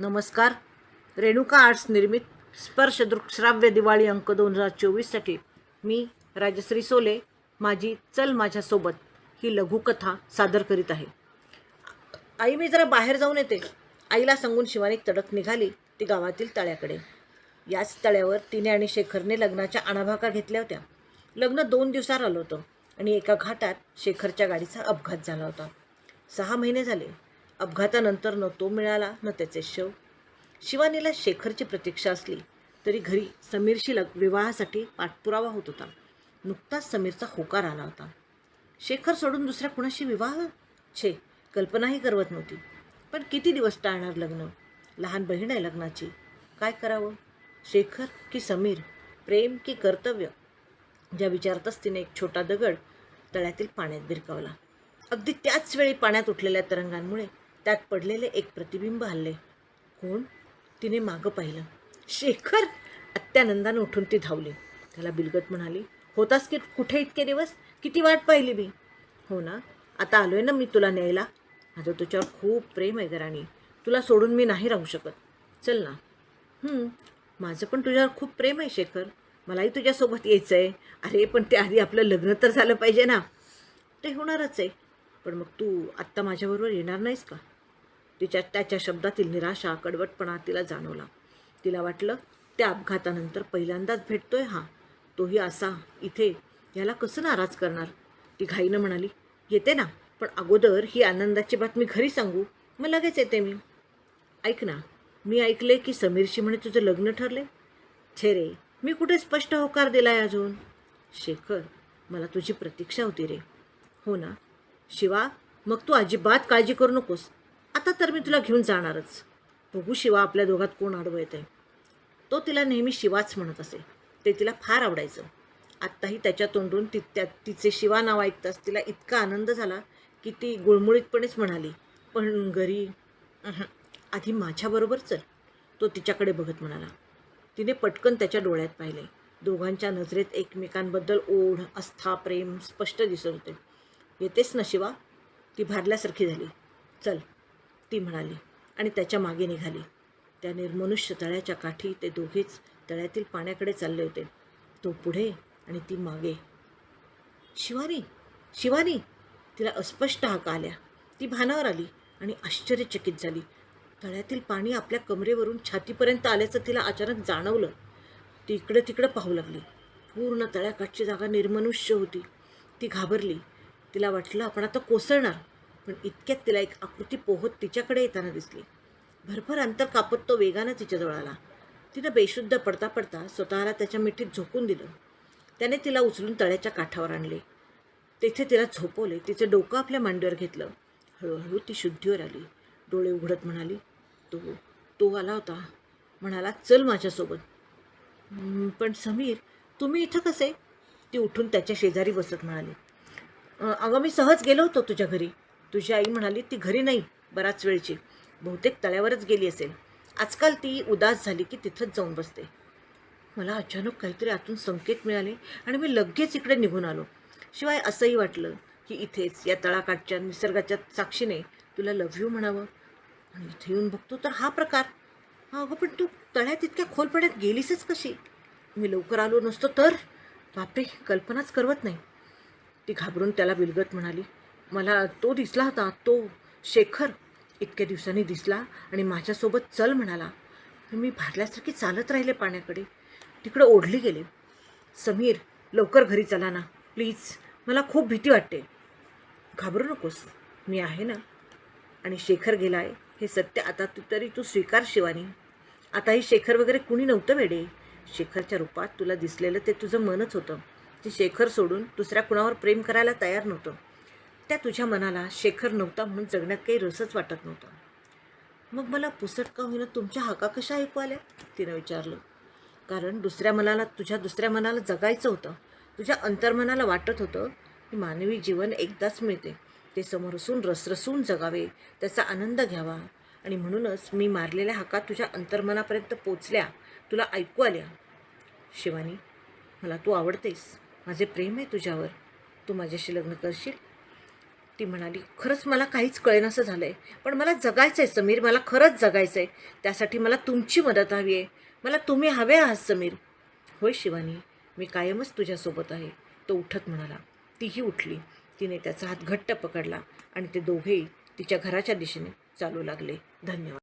नमस्कार. रेणुका आर्ट्स निर्मित स्पर्श दृकश्राव्य दिवाळी अंक दोन हजार चोवीससाठी मी राजश्री सोले माझी चल माझ्यासोबत ही लघुकथा सादर करीत आहे. आई मी जरा बाहेर जाऊन येते. आईला सांगून शिवानी तडक निघाली ती गावातील तळ्याकडे. याच तळ्यावर तिने आणि शेखरने लग्नाच्या आणाभाका घेतल्या होत्या. लग्न दोन दिवसावर आलं होतं आणि एका घाटात शेखरच्या गाडीचा अपघात झाला होता. सहा महिने झाले. अपघातानंतर न तो मिळाला न त्याचे शव. शिवानीला शेखरची प्रतीक्षा असली तरी घरी समीरशी लग विवाहासाठी पाठपुरावा होत होता. नुकताच समीरचा होकार आला होता. शेखर सोडून दुसऱ्या कुणाशी विवाह? छे कल्पनाही करवत नव्हती. पण किती दिवस टाळणार लग्न? लहान बहीण आहे लग्नाची. काय करावं? शेखर की समीर? प्रेम की कर्तव्य? ज्या विचारतच तिने एक छोटा दगड तळ्यातील पाण्यात भिरकावला. अगदी त्याच वेळी पाण्यात उठलेल्या तरंगांमुळे त्यात पडलेले एक प्रतिबिंब हल्ले. कोण? तिने मागं पाहिलं. शेखर अत्यानंदानं उठून ती धावली. त्याला बिलगत म्हणाली होतास की कुठे इतके दिवस? किती वाट पाहिली मी? हो ना. आता आलोय ना मी तुला न्यायला. माझं तुझ्यावर खूप प्रेम आहे घराणी. तुला सोडून मी नाही राहू शकत. चल ना. माझं पण तुझ्यावर खूप प्रेम आहे शेखर. मलाही तुझ्यासोबत यायचं आहे अरे पण ते आधी आपलं लग्न तर झालं पाहिजे ना. ते होणारच आहे. पण मग तू आत्ता माझ्याबरोबर येणार नाहीस का? तिच्या त्याच्या शब्दातील निराशा कडवटपणा तिला जाणवला. तिला वाटलं त्या अपघातानंतर पहिल्यांदाच भेटतोय हा. तोही असा इथे. याला कसं नाराज करणार? ती घाईनं म्हणाली येते ना पण अगोदर ही आनंदाची बातमी घरी सांगू. मग लगेच येते मी. ऐक ना मी ऐकले की समीरशी म्हणे तुझं लग्न ठरले? छे रे मी कुठे स्पष्ट होकार दिलाय अजून? शेखर मला तुझी प्रतीक्षा होती रे. हो ना. शिवा मग तू अजिबात काळजी करू नकोस. आता तर मी तुला घेऊन जाणारच. बघू शिवा आपल्या दोघात कोण आडवं येते तो तिला नेहमी शिवाच म्हणत असे. ते तिला फार आवडायचं. आत्ताही त्याच्या तोंडून ती त्या तिचे शिवा नाव ऐकताच तिला इतका आनंद झाला की ती गुळमुळीतपणेच म्हणाली पण घरी आधी माझ्याबरोबर चल. तो तिच्याकडे बघत म्हणाला. तिने पटकन त्याच्या डोळ्यात पाहिले. दोघांच्या नजरेत एकमेकांबद्दल ओढ आस्था प्रेम स्पष्ट दिसत होते. येतेस ना शिवा? ती भारल्यासारखी झाली. चल. ती म्हणाली आणि त्याच्यामागे निघाली. त्या निर्मनुष्य तळ्याच्या काठी ते दोघेच तळ्यातील पाण्याकडे चालले होते. तो पुढे आणि ती मागे. शिवानी शिवानी तिला अस्पष्ट हाका आल्या. ती भानावर आली आणि आश्चर्यचकित झाली. तळ्यातील पाणी आपल्या कमरेवरून छातीपर्यंत आल्याचं तिला अचानक जाणवलं. ती इकडं तिकडं पाहू लागली. पूर्ण तळ्याकाठची जागा निर्मनुष्य होती. ती घाबरली. तिला वाटलं आपण आता कोसळणार. पण इतक्यात तिला एक आकृती पोहत तिच्याकडे येताना दिसली. भरभर अंतर कापत तो वेगानं तिच्याजवळ आला. तिनं बेशुद्ध पडता पडता स्वतःला त्याच्या मिठीत झोकून दिलं. त्याने तिला उचलून तळ्याच्या काठावर आणले. तेथे तिला झोपवले. तिचं डोकं आपल्या मांडीवर घेतलं. हळूहळू ती शुद्धीवर आली. डोळे उघडत म्हणाली तो तो आला होता. म्हणाला चल माझ्यासोबत. पण समीर तुम्ही इथं कसे? ती उठून त्याच्या शेजारी बसत म्हणाली अगं मी सहज गेलो होतो तुझ्या घरी. तुझी आई म्हणाली ती घरी नाही बराच वेळची. बहुतेक तळ्यावरच गेली असेल. आजकाल ती उदास झाली की तिथंच जाऊन बसते. मला अचानक काहीतरी आतून संकेत मिळाले आणि मी लगेच इकडे निघून आलो. शिवाय असंही वाटलं की इथेच या तळाकाठच्या निसर्गाच्या साक्षीने तुला लव्ह यू म्हणावं. आणि इथे येऊन बघतो तर हा प्रकार. हा अगं पण तू तळ्यात इतक्या खोलपण्यात गेलीसच कशी? मी लवकर आलो नसतो तर? बापरे कल्पनाच करवत नाही. ती घाबरून त्याला बिलगत म्हणाली मला तो दिसला होता तो शेखर इतक्या दिवसांनी दिसला आणि माझ्यासोबत चल म्हणाला. मी भारल्यासारखी चालत राहिले पाण्याकडे. तिकडं ओढली गेले. समीर लवकर घरी चला ना. प्लीज मला खूप भीती वाटते. घाबरू नकोस. मी आहे ना? आणि शेखर गेला आहे हे सत्य आता तू तरी तू स्वीकार शिवानी. आताही शेखर वगैरे कुणी नव्हतं वेडे. शेखरच्या रूपात तुला दिसलेलं ते तुझं मनच होतं. ते शेखर सोडून दुसऱ्या कुणावर प्रेम करायला तयार नव्हतं. त्या तुझ्या मनाला शेखर नव्हता म्हणून जगण्यात काही रसच वाटत नव्हता. मग मला पुसट का होईना तुमच्या हाका कशा ऐकू आल्या? तिनं विचारलं. कारण दुसऱ्या मनाला तुझ्या दुसऱ्या मनाला जगायचं होतं. तुझ्या अंतर्मनाला वाटत होतं की मानवी जीवन एकदाच मिळते. ते समोरसून रसरसून जगावे त्याचा आनंद घ्यावा. आणि म्हणूनच मी मारलेल्या हाका तुझ्या अंतर्मनापर्यंत पोचल्या. तुला ऐकू आल्या. शिवानी मला तू आवडतेस. माझे प्रेम आहे तुझ्यावर. तू माझ्याशी लग्न करशील? ती म्हणाली खरंच मला काहीच कळेनासं झालं आहे पण मला जगायचं आहे समीर. मला खरंच जगायचं आहे त्यासाठी मला तुमची मदत हवी आहे. मला तुम्ही हवे आहात समीर. होय शिवानी. मी कायमच तुझ्यासोबत आहे. तो उठत म्हणाला. तीही उठली. तिने त्याचा हात घट्ट पकडला आणि ते दोघेही तिच्या घराच्या दिशेने चालू लागले. धन्यवाद.